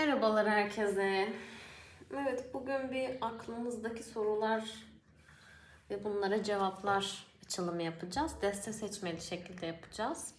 Merhabalar herkese. Evet, bugün bir aklımızdaki sorular ve bunlara cevaplar açılımı yapacağız. Deste seçmeli şekilde yapacağız.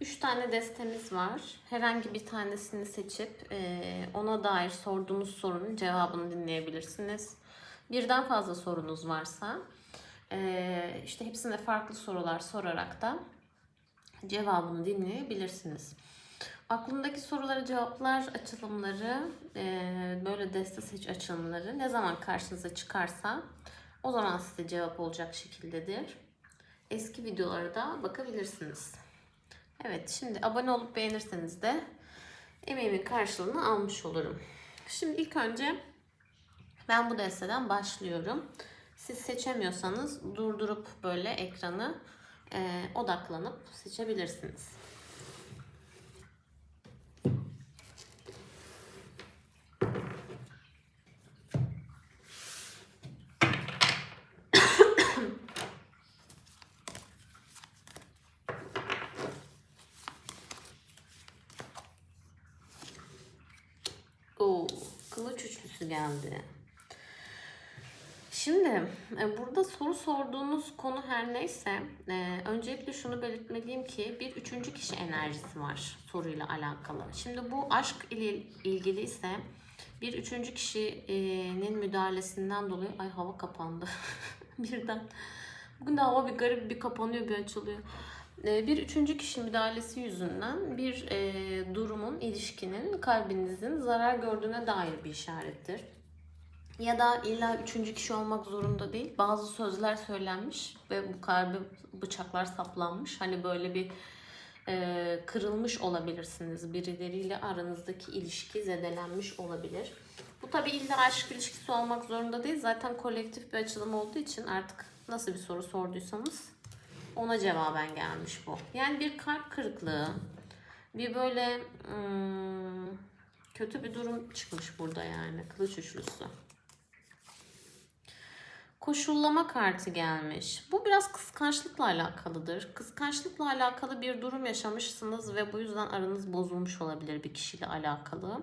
Üç tane destemiz var. Herhangi bir tanesini seçip eee, ona dair sorduğunuz sorunun cevabını dinleyebilirsiniz. Birden fazla sorunuz varsa eee, işte hepsine farklı sorular sorarak da cevabını dinleyebilirsiniz. Aklımdaki sorulara cevaplar açılımları, eee, böyle deste seç açılımları ne zaman karşınıza çıkarsa o zaman size cevap olacak şekildedir. Eski videolara da bakabilirsiniz. Evet, şimdi abone olup beğenirseniz de emeğimin karşılığını almış olurum. Şimdi ilk önce ben bu desteden başlıyorum. Siz seçemiyorsanız durdurup böyle ekranı eee, odaklanıp seçebilirsiniz. Oo, kılıç üçlüsü geldi. Şimdi e, burada soru sorduğunuz konu her neyse e, öncelikle şunu belirtmeliyim ki bir üçüncü kişi enerjisi var soruyla alakalı. Şimdi bu aşk ile ilgili ise bir üçüncü kişinin müdahalesinden dolayı ay hava kapandı birden. Bugün de hava bir garip bir kapanıyor bir açılıyor. E, Bir üçüncü kişi müdahalesi yüzünden bir e, durumun, ilişkinin kalbinizin zarar gördüğüne dair bir işarettir. Ya da illa üçüncü kişi olmak zorunda değil. Bazı sözler söylenmiş ve bu kalbe bıçaklar saplanmış. Hani böyle bir e, kırılmış olabilirsiniz. Birileriyle aranızdaki ilişki zedelenmiş olabilir. Bu tabii illa aşk ilişkisi olmak zorunda değil. Zaten kolektif bir açılım olduğu için artık nasıl bir soru sorduysanız ona cevaben gelmiş bu. Yani bir kalp kırıklığı, bir böyle hmm, kötü bir durum çıkmış burada yani. Kılıç üçlüsü. Koşullama kartı gelmiş. Bu biraz kıskançlıkla alakalıdır. Kıskançlıkla alakalı bir durum yaşamışsınız ve bu yüzden aranız bozulmuş olabilir bir kişiyle alakalı.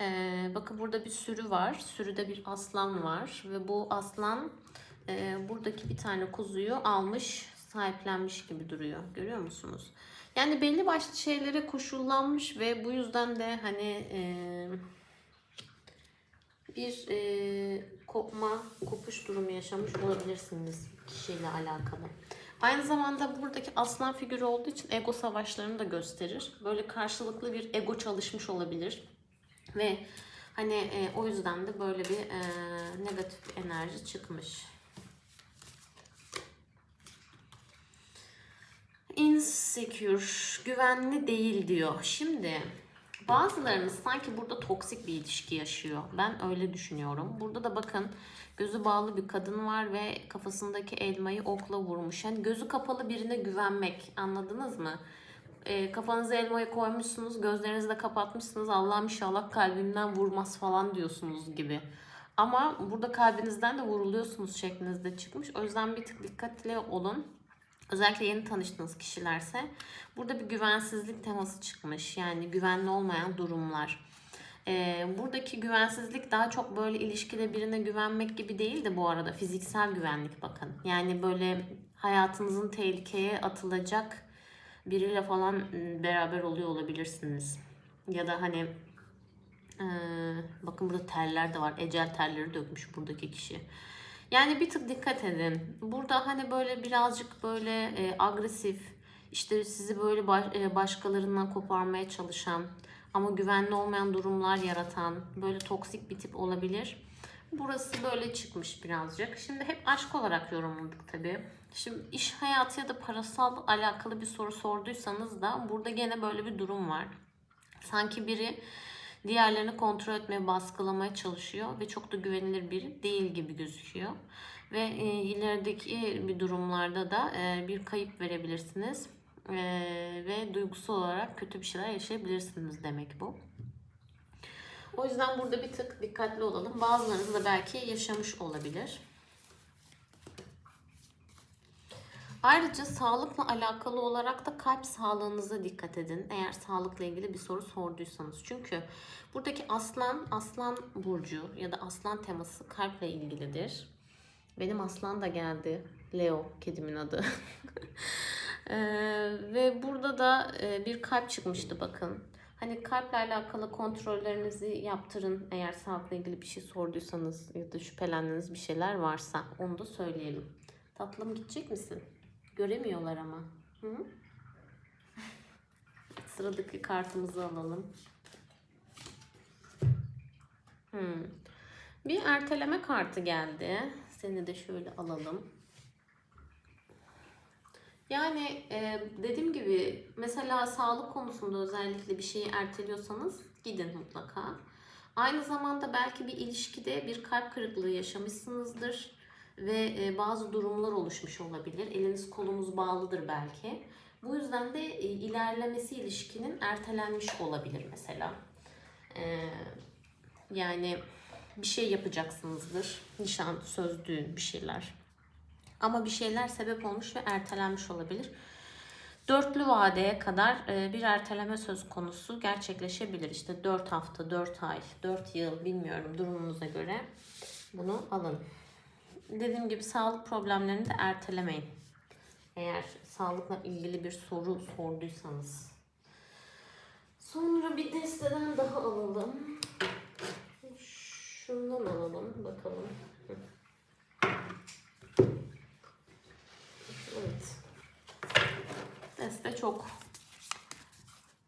Ee, bakın burada bir sürü var. Sürüde bir aslan var ve bu aslan e, buradaki bir tane kuzuyu almış, sahiplenmiş gibi duruyor. Görüyor musunuz? Yani belli başlı şeylere koşullanmış ve bu yüzden de hani e, bir e, kopma, kopuş durumu yaşamış olabilirsiniz kişiyle alakalı. Aynı zamanda buradaki aslan figürü olduğu için ego savaşlarını da gösterir. Böyle karşılıklı bir ego çalışmış olabilir. Ve hani e, o yüzden de böyle bir e, negatif enerji çıkmış. Insecure, güvenli değil diyor. Şimdi bazılarınız sanki burada toksik bir ilişki yaşıyor. Ben öyle düşünüyorum. Burada da bakın gözü bağlı bir kadın var ve kafasındaki elmayı okla vurmuş. Yani gözü kapalı birine güvenmek anladınız mı? E, kafanıza elmayı koymuşsunuz, gözlerinizi de kapatmışsınız. Allah'ım inşallah kalbimden vurmaz falan diyorsunuz gibi. Ama burada kalbinizden de vuruluyorsunuz şeklinizde çıkmış. O yüzden bir tık dikkatli olun. Özellikle yeni tanıştığınız kişilerse burada bir güvensizlik teması çıkmış. Yani güvenli olmayan durumlar. Ee, buradaki güvensizlik daha çok böyle ilişkide birine güvenmek gibi değil de bu arada fiziksel güvenlik bakın. Yani böyle hayatınızın tehlikeye atılacak biriyle falan ıı, beraber oluyor olabilirsiniz. Ya da hani ee, bakın burada teller de var. Ecel telleri dökmüş buradaki kişi. Yani bir tık dikkat edin. Burada hani böyle birazcık böyle e, agresif, işte sizi böyle baş, e, başkalarından koparmaya çalışan ama güvenli olmayan durumlar yaratan böyle toksik bir tip olabilir. Burası böyle çıkmış birazcık. Şimdi hep aşk olarak yorumladık tabii. Şimdi iş hayatı ya da parasal alakalı bir soru sorduysanız da burada gene böyle bir durum var. Sanki biri diğerlerini kontrol etmeye, baskılamaya çalışıyor ve çok da güvenilir biri değil gibi gözüküyor. Ve e, ilerideki bir durumlarda da e, bir kayıp verebilirsiniz E, ve duygusal olarak kötü bir şeyler yaşayabilirsiniz demek bu. O yüzden burada bir tık dikkatli olalım. Bazılarınız da belki yaşamış olabilir. Ayrıca sağlıkla alakalı olarak da kalp sağlığınıza dikkat edin. Eğer sağlıkla ilgili bir soru sorduysanız. Çünkü buradaki aslan, aslan burcu ya da aslan teması kalple ilgilidir. Benim aslan da geldi. Leo kedimin adı. Ee, ve burada da e, bir kalp çıkmıştı bakın. Hani kalple alakalı kontrollerinizi yaptırın eğer sağlıkla ilgili bir şey sorduysanız ya da şüphelendiğiniz bir şeyler varsa onu da söyleyelim. Tatlım gidecek misin? Göremiyorlar ama. Hı? Sıradaki kartımızı alalım. Hmm. Bir erteleme kartı geldi. Seni de şöyle alalım. Yani e, dediğim gibi mesela sağlık konusunda özellikle bir şeyi erteliyorsanız gidin mutlaka. Aynı zamanda belki bir ilişkide bir kalp kırıklığı yaşamışsınızdır ve e, bazı durumlar oluşmuş olabilir. Eliniz kolunuz bağlıdır belki. Bu yüzden de e, ilerlemesi ilişkinin ertelenmiş olabilir mesela. E, yani bir şey yapacaksınızdır. Nişan, söz, düğün bir şeyler. Ama bir şeyler sebep olmuş ve ertelenmiş olabilir. Dörtlü vadeye kadar bir erteleme söz konusu gerçekleşebilir. İşte 4 hafta, 4 ay, 4 yıl bilmiyorum durumunuza göre bunu alın. Dediğim gibi sağlık problemlerini de ertelemeyin. Eğer sağlıkla ilgili bir soru sorduysanız. Sonra bir desteden daha alalım. Şundan alalım bakalım. Evet. Deste çok.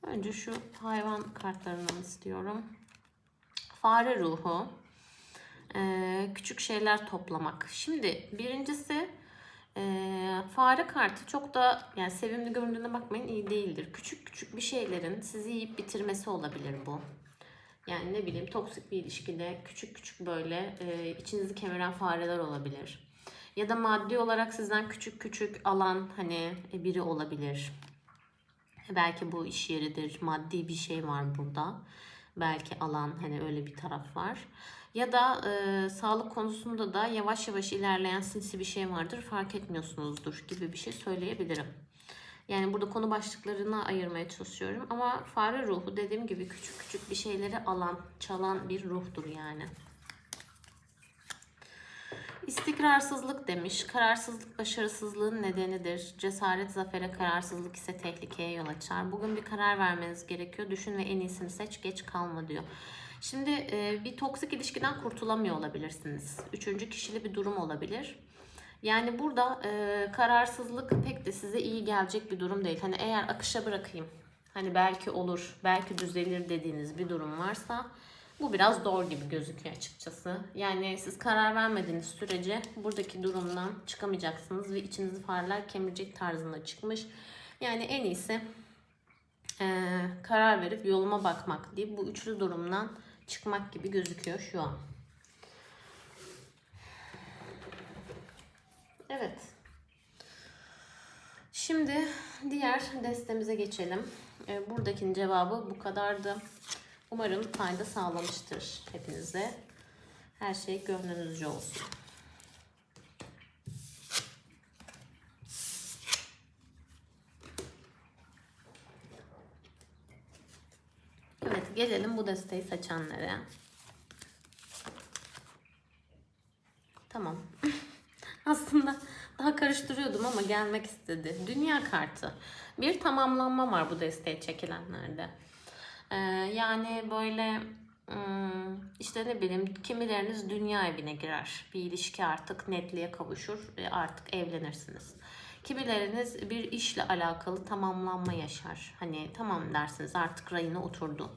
Önce şu hayvan kartlarından istiyorum. Fare ruhu. Küçük şeyler toplamak. Şimdi birincisi fare kartı çok da yani sevimli göründüğüne bakmayın iyi değildir. Küçük küçük bir şeylerin sizi yiyip bitirmesi olabilir bu. Yani ne bileyim toksik bir ilişkide küçük küçük böyle e, içinizi kemiren fareler olabilir. Ya da maddi olarak sizden küçük küçük alan hani e, biri olabilir. Belki bu iş yeridir. Maddi bir şey var burada. Belki alan hani öyle bir taraf var. Ya da e, sağlık konusunda da yavaş yavaş ilerleyen sinsi bir şey vardır. Fark etmiyorsunuzdur gibi bir şey söyleyebilirim. Yani burada konu başlıklarına ayırmaya çalışıyorum. Ama fare ruhu dediğim gibi küçük küçük bir şeyleri alan, çalan bir ruhtur yani. İstikrarsızlık demiş. Kararsızlık başarısızlığın nedenidir. Cesaret zafere, kararsızlık ise tehlikeye yol açar. Bugün bir karar vermeniz gerekiyor. Düşün ve en iyisini seç, geç kalma diyor. Şimdi e, bir toksik ilişkiden kurtulamıyor olabilirsiniz. Üçüncü kişili bir durum olabilir. Yani burada e, kararsızlık pek de size iyi gelecek bir durum değil. Hani eğer akışa bırakayım, hani belki olur, belki düzelir dediğiniz bir durum varsa bu biraz zor gibi gözüküyor açıkçası. Yani siz karar vermediğiniz sürece buradaki durumdan çıkamayacaksınız ve içinizi farlar kemirecek tarzında çıkmış. Yani en iyisi e, karar verip yoluma bakmak deyip bu üçlü durumdan çıkmak gibi gözüküyor şu an. Evet. Şimdi diğer destemize geçelim. E, buradakinin cevabı bu kadardı. Umarım fayda sağlamıştır hepinize. Her şey gönlünüzce olsun. Evet gelelim bu desteği seçenlere. Tamam. Aslında daha karıştırıyordum ama gelmek istedi. Dünya kartı. Bir tamamlanma var bu desteği çekilenlerde. Ee, yani böyle hmm, işte ne bileyim kimileriniz dünya evine girer. Bir ilişki artık netliğe kavuşur. Artık evlenirsiniz. Kimileriniz bir işle alakalı tamamlanma yaşar. Hani tamam dersiniz artık rayına oturdu.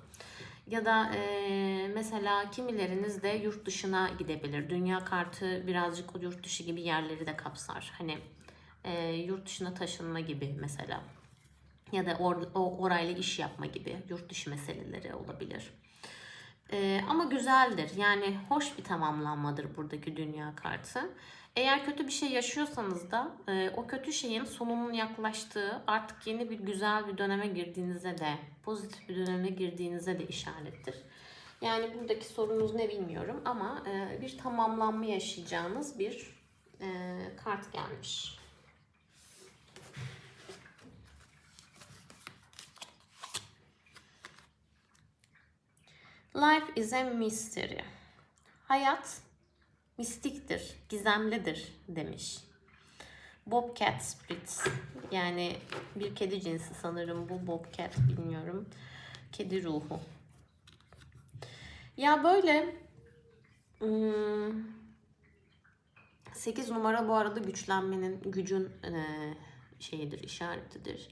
Ya da e, mesela kimileriniz de yurt dışına gidebilir. Dünya kartı birazcık o yurt dışı gibi yerleri de kapsar. Hani e, yurt dışına taşınma gibi mesela. Ya da or, o, orayla iş yapma gibi yurt dışı meseleleri olabilir. E, ama güzeldir. Yani hoş bir tamamlanmadır buradaki dünya kartı. Eğer kötü bir şey yaşıyorsanız da e, o kötü şeyin sonunun yaklaştığı artık yeni bir güzel bir döneme girdiğinize de pozitif bir döneme girdiğinize de işarettir. Yani buradaki sorunuz ne bilmiyorum ama e, bir tamamlanma yaşayacağınız bir e, kart gelmiş. İs a mystery. Hayat mistiktir, gizemlidir demiş. Bobcat Spritz. Yani bir kedi cinsi sanırım bu Bobcat bilmiyorum. Kedi ruhu. Ya böyle hmm, 8 numara bu arada güçlenmenin gücün e, şeyidir, işaretidir.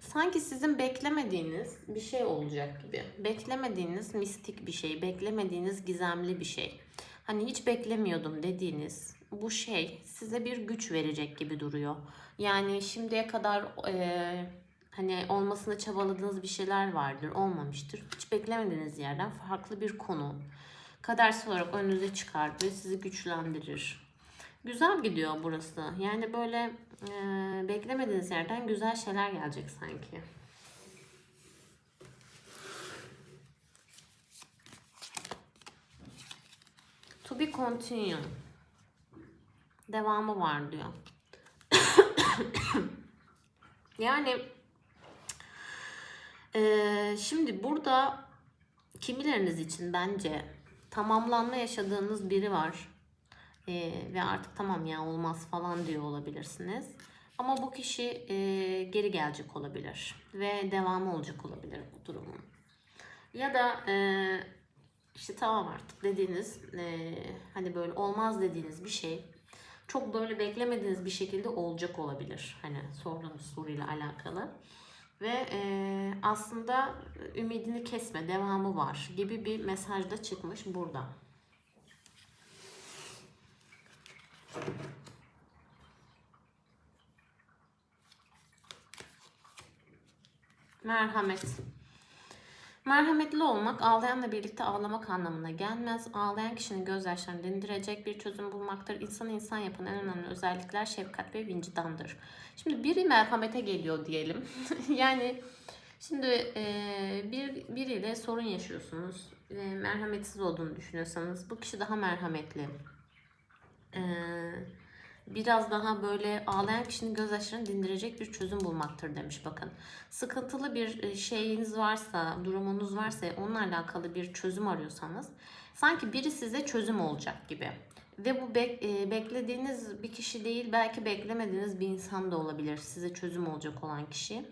Sanki sizin beklemediğiniz bir şey olacak gibi. Beklemediğiniz mistik bir şey, beklemediğiniz gizemli bir şey. Hani hiç beklemiyordum dediğiniz bu şey size bir güç verecek gibi duruyor. Yani şimdiye kadar e, hani olmasını çabaladığınız bir şeyler vardır, olmamıştır. Hiç beklemediğiniz yerden farklı bir konu kadersel olarak önünüze çıkar ve sizi güçlendirir. Güzel gidiyor burası. Yani böyle e, beklemediğiniz yerden güzel şeyler gelecek sanki. To be continued. Devamı var diyor. yani e, şimdi burada kimileriniz için bence tamamlanma yaşadığınız biri var. E, ve artık tamam ya olmaz falan diyor olabilirsiniz. Ama bu kişi e, geri gelecek olabilir ve devamı olacak olabilir bu durumun. Ya da e, işte tamam artık dediğiniz e, hani böyle olmaz dediğiniz bir şey çok böyle beklemediğiniz bir şekilde olacak olabilir. Hani sorduğunuz soruyla alakalı. Ve e, aslında ümidini kesme, devamı var gibi bir mesaj da çıkmış burada. Merhamet. Merhametli olmak ağlayanla birlikte ağlamak anlamına gelmez. Ağlayan kişinin gözyaşlarını dindirecek bir çözüm bulmaktır. İnsanı insan yapan en önemli özellikler şefkat ve vicdandır. Şimdi biri merhamete geliyor diyelim. yani şimdi e, bir biriyle sorun yaşıyorsunuz. E, merhametsiz olduğunu düşünüyorsanız bu kişi daha merhametli. Eee biraz daha böyle ağlayan kişinin gözyaşlarını dindirecek bir çözüm bulmaktır demiş bakın. Sıkıntılı bir şeyiniz varsa, durumunuz varsa onunla alakalı bir çözüm arıyorsanız sanki biri size çözüm olacak gibi. Ve bu bek, e, beklediğiniz bir kişi değil belki beklemediğiniz bir insan da olabilir size çözüm olacak olan kişi.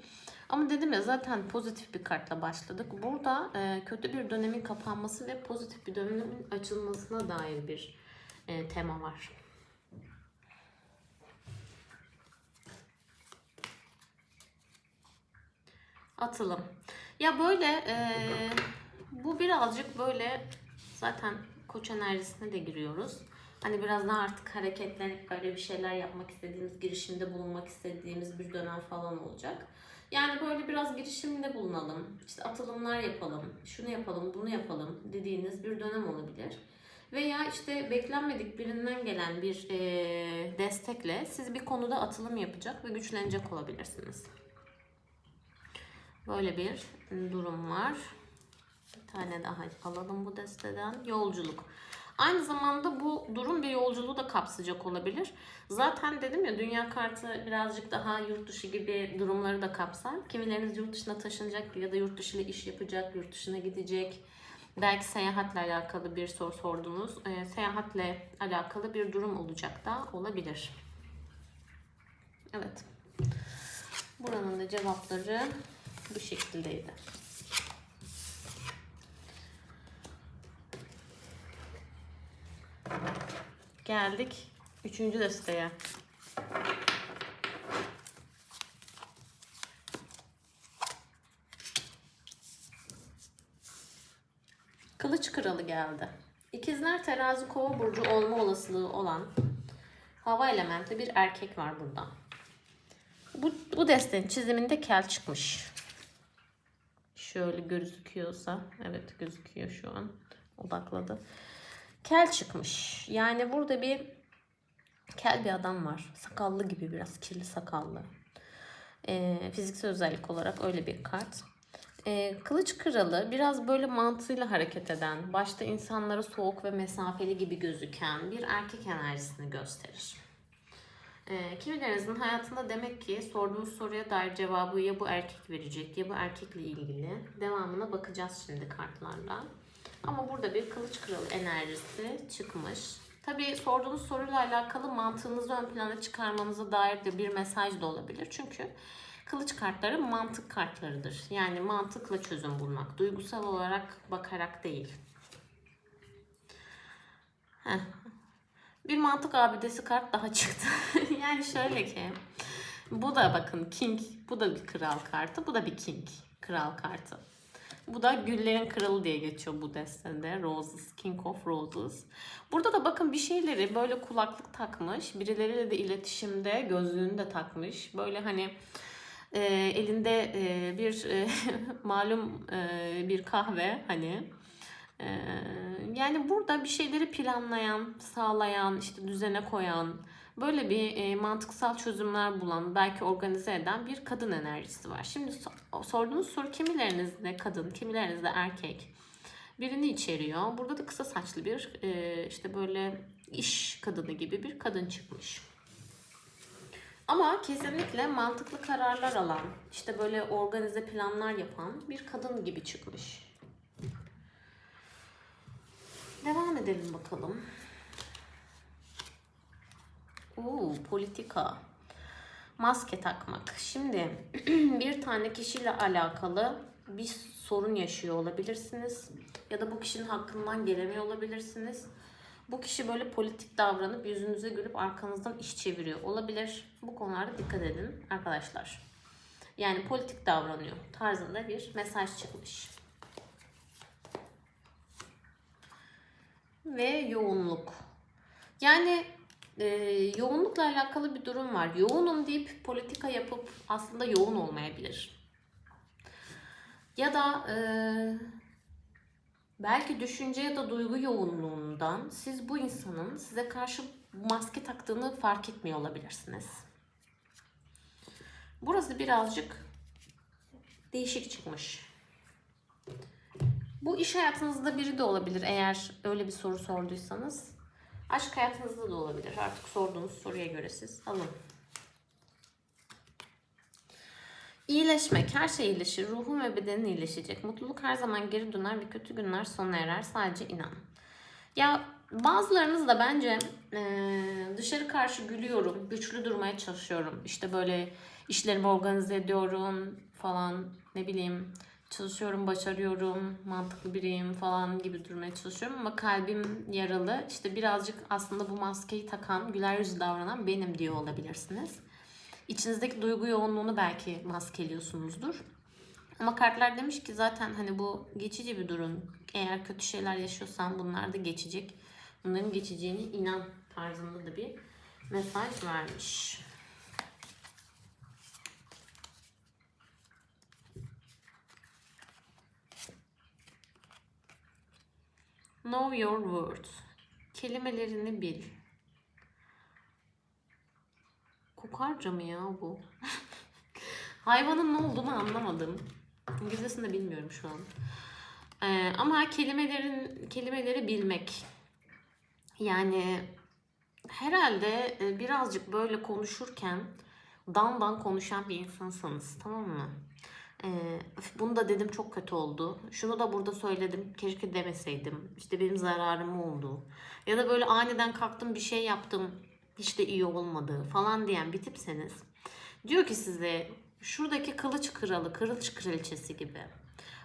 Ama dedim ya zaten pozitif bir kartla başladık. Burada e, kötü bir dönemin kapanması ve pozitif bir dönemin açılmasına dair bir e, tema var. Atılım. Ya böyle e, bu birazcık böyle zaten koç enerjisine de giriyoruz. Hani biraz daha artık hareketlenip böyle bir şeyler yapmak istediğimiz, girişimde bulunmak istediğimiz bir dönem falan olacak. Yani böyle biraz girişimde bulunalım, işte atılımlar yapalım, şunu yapalım, bunu yapalım dediğiniz bir dönem olabilir. Veya işte beklenmedik birinden gelen bir e, destekle siz bir konuda atılım yapacak ve güçlenecek olabilirsiniz. Böyle bir durum var. Bir tane daha alalım bu desteden. Yolculuk. Aynı zamanda bu durum bir yolculuğu da kapsayacak olabilir. Zaten dedim ya dünya kartı birazcık daha yurt dışı gibi durumları da kapsar. Kimileriniz yurt dışına taşınacak ya da yurt dışı ile iş yapacak, yurt dışına gidecek. Belki seyahatle alakalı bir soru sordunuz. E, seyahatle alakalı bir durum olacak da olabilir. Evet. Buranın da cevapları bu şekildeydi. Geldik üçüncü desteğe. Kılıç kralı geldi. İkizler terazi kova burcu olma olasılığı olan hava elementli bir erkek var burada. Bu, bu destenin çiziminde kel çıkmış. Şöyle gözüküyorsa. Evet gözüküyor şu an. Odakladı. Kel çıkmış. Yani burada bir kel bir adam var. Sakallı gibi biraz. Kirli sakallı. Ee, fiziksel özellik olarak öyle bir kart. Ee, Kılıç Kralı biraz böyle mantığıyla hareket eden, başta insanlara soğuk ve mesafeli gibi gözüken bir erkek enerjisini gösterir. E, kimilerinizin hayatında demek ki sorduğunuz soruya dair cevabı ya bu erkek verecek ya bu erkekle ilgili. Devamına bakacağız şimdi kartlarla. Ama burada bir kılıç kralı enerjisi çıkmış. Tabii sorduğunuz soruyla alakalı mantığınızı ön plana çıkarmanıza dair de bir mesaj da olabilir. Çünkü kılıç kartları mantık kartlarıdır. Yani mantıkla çözüm bulmak, duygusal olarak bakarak değil. Heh. Bir mantık abidesi kart daha çıktı. yani şöyle ki bu da bakın king, bu da bir kral kartı, bu da bir king kral kartı. Bu da güllerin kralı diye geçiyor bu destede. Roses, King of Roses. Burada da bakın bir şeyleri böyle kulaklık takmış. Birileriyle de iletişimde gözlüğünü de takmış. Böyle hani e, elinde e, bir e, malum e, bir kahve hani. Yani burada bir şeyleri planlayan, sağlayan, işte düzene koyan, böyle bir mantıksal çözümler bulan, belki organize eden bir kadın enerjisi var. Şimdi so- sorduğunuz soru kimilerinizde kadın, kimilerinizde erkek birini içeriyor. Burada da kısa saçlı bir işte böyle iş kadını gibi bir kadın çıkmış. Ama kesinlikle mantıklı kararlar alan, işte böyle organize planlar yapan bir kadın gibi çıkmış. Devam edelim bakalım. Oo, politika. Maske takmak. Şimdi bir tane kişiyle alakalı bir sorun yaşıyor olabilirsiniz. Ya da bu kişinin hakkından gelemiyor olabilirsiniz. Bu kişi böyle politik davranıp yüzünüze gülüp arkanızdan iş çeviriyor olabilir. Bu konularda dikkat edin arkadaşlar. Yani politik davranıyor tarzında bir mesaj çıkmış. Ve yoğunluk. Yani e, yoğunlukla alakalı bir durum var. Yoğunum deyip politika yapıp aslında yoğun olmayabilir. Ya da e, belki düşünce ya da duygu yoğunluğundan siz bu insanın size karşı maske taktığını fark etmiyor olabilirsiniz. Burası birazcık değişik çıkmış. Bu iş hayatınızda biri de olabilir eğer öyle bir soru sorduysanız. Aşk hayatınızda da olabilir. Artık sorduğunuz soruya göre siz alın. İyileşmek, her şey iyileşir. Ruhun ve bedenin iyileşecek. Mutluluk her zaman geri döner ve kötü günler sona erer. Sadece inan. Ya bazılarınız da bence e, dışarı karşı gülüyorum, güçlü durmaya çalışıyorum. İşte böyle işlerimi organize ediyorum falan ne bileyim çalışıyorum, başarıyorum, mantıklı biriyim falan gibi durmaya çalışıyorum ama kalbim yaralı. İşte birazcık aslında bu maskeyi takan, güler yüzlü davranan benim diyor olabilirsiniz. İçinizdeki duygu yoğunluğunu belki maskeliyorsunuzdur. Ama kartlar demiş ki zaten hani bu geçici bir durum. Eğer kötü şeyler yaşıyorsan bunlar da geçecek. Bunların geçeceğine inan tarzında da bir mesaj vermiş. Know your words. Kelimelerini bil. Kokarca mı ya bu? Hayvanın ne olduğunu anlamadım. İngilizcesini de bilmiyorum şu an. Ee, ama kelimelerin kelimeleri bilmek. Yani herhalde e, birazcık böyle konuşurken dan dan konuşan bir insansınız tamam mı? Ee, bunu da dedim çok kötü oldu. Şunu da burada söyledim. Keşke demeseydim. İşte benim zararım oldu. Ya da böyle aniden kalktım bir şey yaptım. Hiç de iyi olmadı falan diyen bir tipseniz. Diyor ki size şuradaki kılıç kralı, kılıç kraliçesi gibi.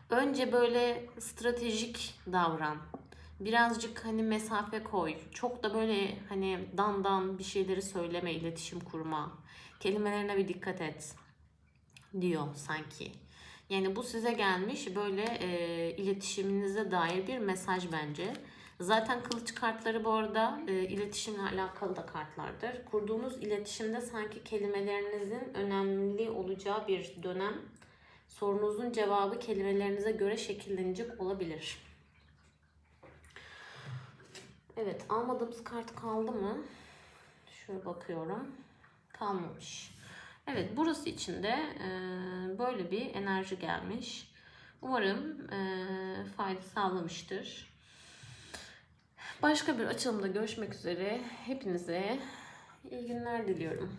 Önce böyle stratejik davran. Birazcık hani mesafe koy. Çok da böyle hani dan dan bir şeyleri söyleme, iletişim kurma. Kelimelerine bir dikkat et diyor sanki. Yani bu size gelmiş böyle e, iletişiminize dair bir mesaj bence. Zaten kılıç kartları bu arada e, iletişimle alakalı da kartlardır. Kurduğunuz iletişimde sanki kelimelerinizin önemli olacağı bir dönem. Sorunuzun cevabı kelimelerinize göre şekillenecek olabilir. Evet almadığımız kart kaldı mı? Şöyle bakıyorum. Kalmamış. Evet burası için de e, böyle bir enerji gelmiş. Umarım e, fayda sağlamıştır. Başka bir açılımda görüşmek üzere. Hepinize iyi günler diliyorum.